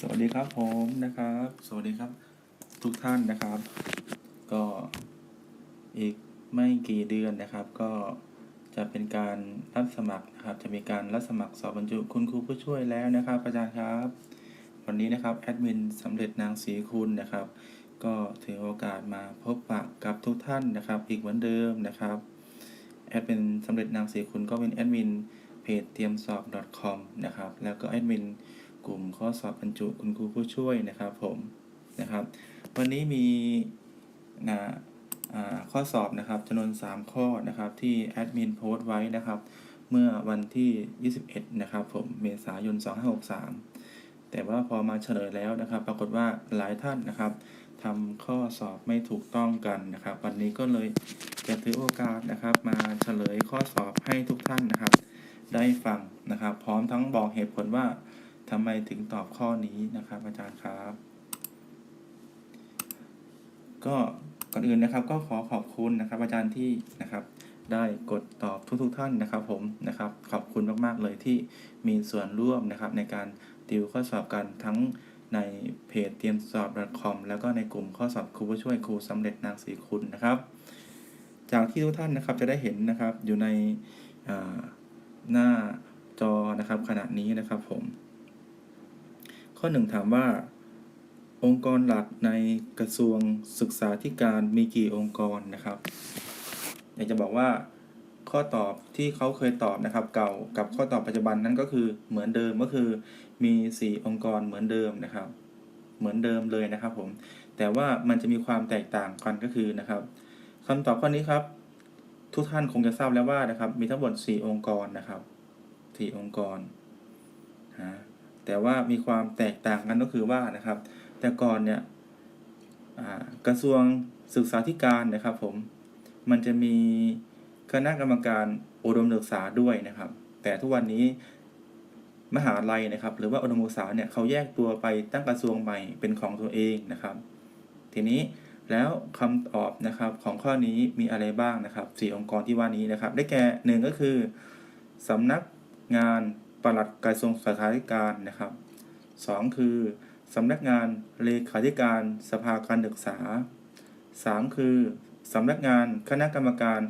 สวัสดีครับผมนะครับ สวัสดีครับ ทุกท่านนะครับ ก็อีกไม่กี่เดือนนะครับ ก็จะเป็นการรับสมัครนะครับ จะมีการรับสมัครสอบบรรจุคุณครูผู้ช่วยแล้วนะครับ อาจารย์ครับ วันนี้นะครับแอดมินสำเร็จนางศรีคุณนะครับ ก็ถือโอกาสมาพบปะกับทุกท่านนะครับ อีกเหมือนเดิมนะครับแอดมินสำเร็จนางศรีคุณก็เป็นแอดมินเพจเตรียมสอบ .com นะครับแล้วก็แอดมิน กลุ่มข้อสอบบรรจุคุณครูผู้ช่วยนะครับผมนะครับ วันนี้มีนะข้อสอบนะครับจำนวน 3 ข้อนะครับที่แอดมินโพสต์ไว้นะครับ เมื่อวันที่ 21 นะครับผมเมษายน 2563 แต่ว่าพอมาเฉลยแล้วนะครับ ปรากฏว่าหลายท่านนะครับทำข้อสอบไม่ถูกต้องกันนะครับ วันนี้ก็เลยจะถือโอกาสนะครับ มาเฉลยข้อสอบให้ทุกท่านนะครับ ได้ฟังนะครับ พร้อมทั้งบอกเหตุผลว่า ทำไมถึงตอบข้อนี้นะครับ อาจารย์ครับ ก็ก่อนอื่นนะครับ ก็ขอขอบคุณนะครับ อาจารย์ที่นะครับ ได้กดตอบทุกๆทท่านนะครับ ผมนะครับ ขอบคุณมากๆเลยที่มีส่วนร่วมนะครับ ในการติวข้อสอบกันทั้งในเพจเตรียมสอบ .com แล้วก็ในกลุ่มข้อสอบครูผู้ช่วยครูสำเร็จนางศรีคุณนะครับ จากที่ทุกท่านนะครับจะได้เห็นนะครับอยู่ในหน้าจอนะครับขณะนี้นะครับผม ข้อหนึ่งถามว่า องค์กรหลักในกระทรวงศึกษาธิการมีกี่องค์กรนะครับ อยากจะบอกว่าข้อตอบที่เขาเคยตอบนะครับ เก่ากับข้อตอบปัจจุบันนั้นก็คือเหมือนเดิมก็คือมี 4 องค์กรเหมือนเดิมนะครับ เหมือนเดิมเลยนะครับผมแต่ว่ามันจะมีความแตกต่างกันก็คือนะครับคำตอบข้อนี้ครับ ทุกท่านคงจะทราบแล้วว่านะครับ มีทั้งหมด 4 องค์กรนะครับ 4 องค์กรนะ แต่ว่ามีความแตกต่างกันก็คือว่านะครับ แต่ก่อนเนี่ยกระทรวงศึกษาธิการนะครับผมมันจะมีคณะกรรมการอุดมศึกษาด้วยนะครับ แต่ทุกวันนี้มหาลัยนะครับ หรือว่าอุดมศึกษาเนี่ยเขาแยกตัวไปตั้งกระทรวงใหม่เป็นของตัวเองนะครับ ทีนี้แล้วคำตอบนะครับของข้อนี้มีอะไรบ้างนะครับสี่องค์กรที่ว่านี้นะครับ ได้แก่หนึ่งก็คือสำนักงาน ปลัดกระทรวงศึกษาธิการนะครับสองคือสำนักงานเลขาธิการสภาการศึกษาสามคือสำนักงานคณะกรรมการ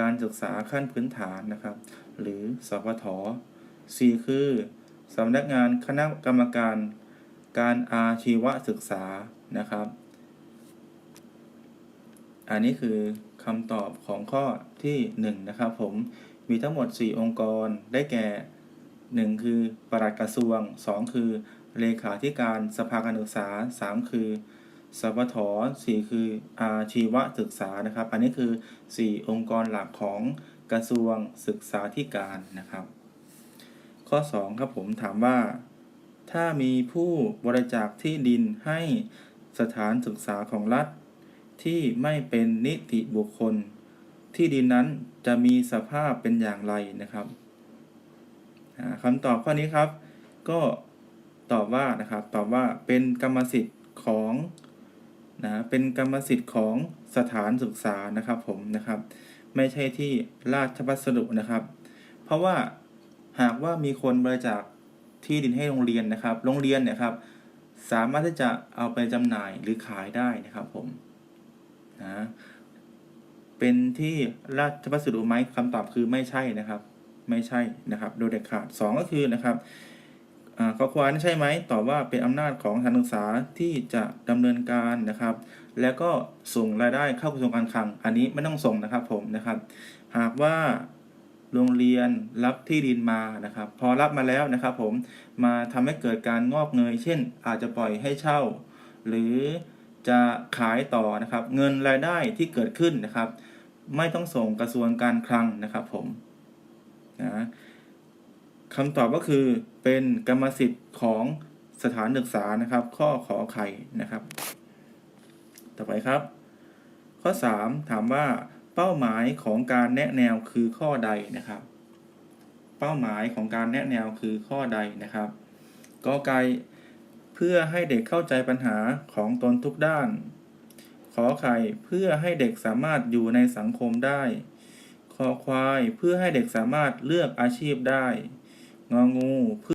การศึกษาขั้นพื้นฐานนะครับ หรือสพทสี่คือสำนักงานคณะกรรมการการอาชีวศึกษานะครับ อันนี้คือคำตอบของข้อที่ 1 นะครับผมมีทั้งหมด 4 องค์กรได้แก่ 1 คือปลัดกระทรวง 2 คือ เลขาธิการสภาการศึกษา 3 คือสพท4คืออาชีวศึกษานะครับ อันนี้คือ 4 องค์กรหลักของกระทรวงศึกษาธิการนะครับ ข้อ 2 ครับผมถามว่า ถ้ามีผู้บริจาคที่ดินให้สถานศึกษาของรัฐ ที่ไม่เป็นนิติบุคคล ที่ดินนั้นจะมีสภาพเป็นอย่างไรนะครับ คำตอบข้อนี้ครับ ก็ตอบว่านะครับตอบว่าเป็นกรรมสิทธิ์ของนะเป็นกรรมสิทธิ์ของสถานศึกษานะครับผมนะครับ ไม่ใช่ที่ราชพัสดุนะครับ เพราะว่าหากว่ามีคนบริจาคที่ดินให้โรงเรียนนะครับ โรงเรียนเนี่ยครับ สามารถที่จะเอาไปจำหน่ายหรือขายได้นะครับผมนะเป็นที่ราชพัสดุไหมคำตอบคือไม่ใช่นะครับ ไม่ใช่นะครับ โดยเด็ดขาดสองก็คือนะครับข้อควายใช่ไหมตอบว่าเป็นอำนาจของสถานศึกษาที่จะดำเนินการนะครับ แล้วก็ส่งรายได้เข้ากระทรวงการคลัง อันนี้ไม่ต้องส่งนะครับผมนะครับ หากว่าโรงเรียนรับที่ดินมานะครับ พอรับมาแล้วนะครับผมมาทำให้เกิดการงอกเงย เช่น อาจจะปล่อยให้เช่า หรือจะขายต่อนะครับ เงินรายได้ที่เกิดขึ้นนะครับ ไม่ต้องส่งกระทรวงการคลังนะครับผม นะคำตอบก็คือเป็นกรรมสิทธิ์ของสถานศึกษานะครับ ข้อขอไข่นะครับ ต่อไปครับ ข้อ 3 ถามว่าเป้าหมายของการแนะแนวคือข้อใดนะครับ เป้าหมายของการแนะแนวคือข้อใดนะครับกอไก่เพื่อให้เด็กเข้าใจปัญหาของตนทุกด้าน ขอไข่เพื่อให้เด็กสามารถอยู่ในสังคมได้ คอควาย เพื่อให้เด็กสามารถเลือกอาชีพได้ งองู